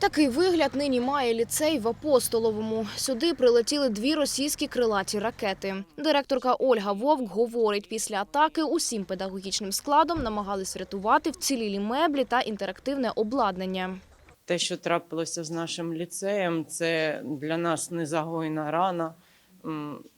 Такий вигляд нині має ліцей в Апостоловому. Сюди прилетіли дві російські крилаті ракети. Директорка Ольга Вовк говорить, після атаки усім педагогічним складом намагались врятувати вцілілі меблі та інтерактивне обладнання. Те, що трапилося з нашим ліцеєм, це для нас незагойна рана.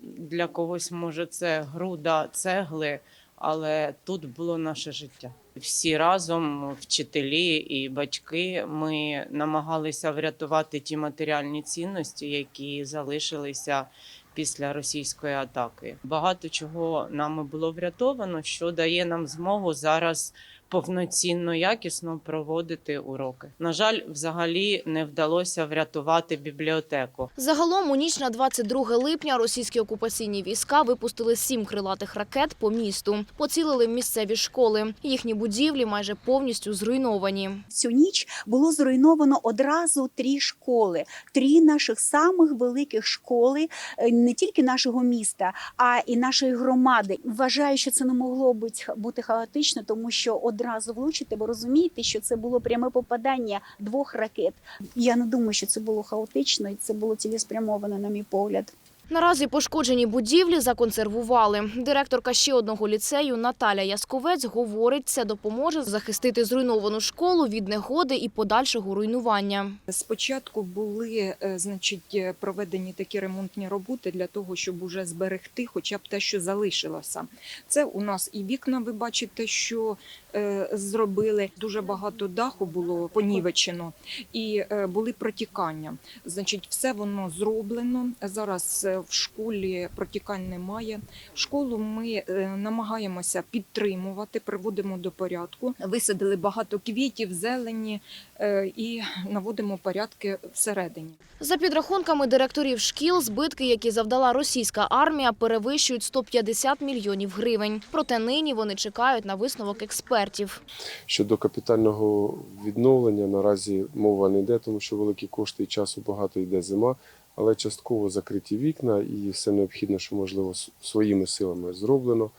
Для когось, може, це груда цегли, але тут було наше життя. Всі разом, вчителі і батьки, ми намагалися врятувати ті матеріальні цінності, які залишилися після російської атаки. Багато чого нами було врятовано, що дає нам змогу зараз повноцінно, якісно проводити уроки. На жаль, взагалі не вдалося врятувати бібліотеку. Загалом у ніч на 22 липня російські окупаційні війська випустили сім крилатих ракет по місту. Поцілили місцеві школи. Їхні будівлі майже повністю зруйновані. цю ніч було зруйновано одразу три школи, три наших самих великих школи, е, не тільки нашого міста, а і нашої громади. Вважаю, що це не могло бути, хаотично, тому що одразу влучити, ви розумієте, що це було пряме попадання двох ракет. Я не думаю, що це було хаотично, і це було цілеспрямовано, на мій погляд. Наразі пошкоджені будівлі законсервували. Директорка ще одного ліцею Наталя Ясковець говорить, це допоможе захистити зруйновану школу від негоди і подальшого руйнування. Спочатку були е, значить, е, проведені такі ремонтні роботи для того, щоб уже зберегти хоча б те, що залишилося. Це у нас і вікна, ви бачите, що е, зробили. Дуже багато даху було понівечено і були протікання. Значить, все воно зроблено. Зараз в школі протікань немає. Школу ми е, намагаємося підтримувати, приводимо до порядку. Висадили багато квітів, зелені е, і наводимо порядки всередині. За підрахунками директорів шкіл, збитки, які завдала російська армія, перевищують 150 мільйонів гривень. Проте нині вони чекають на висновок експертів. Щодо капітального відновлення наразі мова не йде, тому що великі кошти і часу багато йде зима, але частково закриті вікна і все необхідне, що можливо своїми силами зроблено.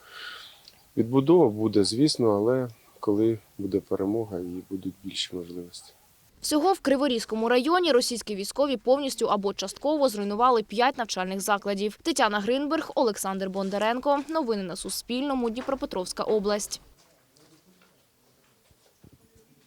Відбудова буде, звісно, але коли буде перемога і будуть більші можливості. Всього в Криворізькому районі російські військові повністю або частково зруйнували п'ять навчальних закладів. Тетяна Гринберг, Олександр Бондаренко. Новини на Суспільному. Дніпропетровська область.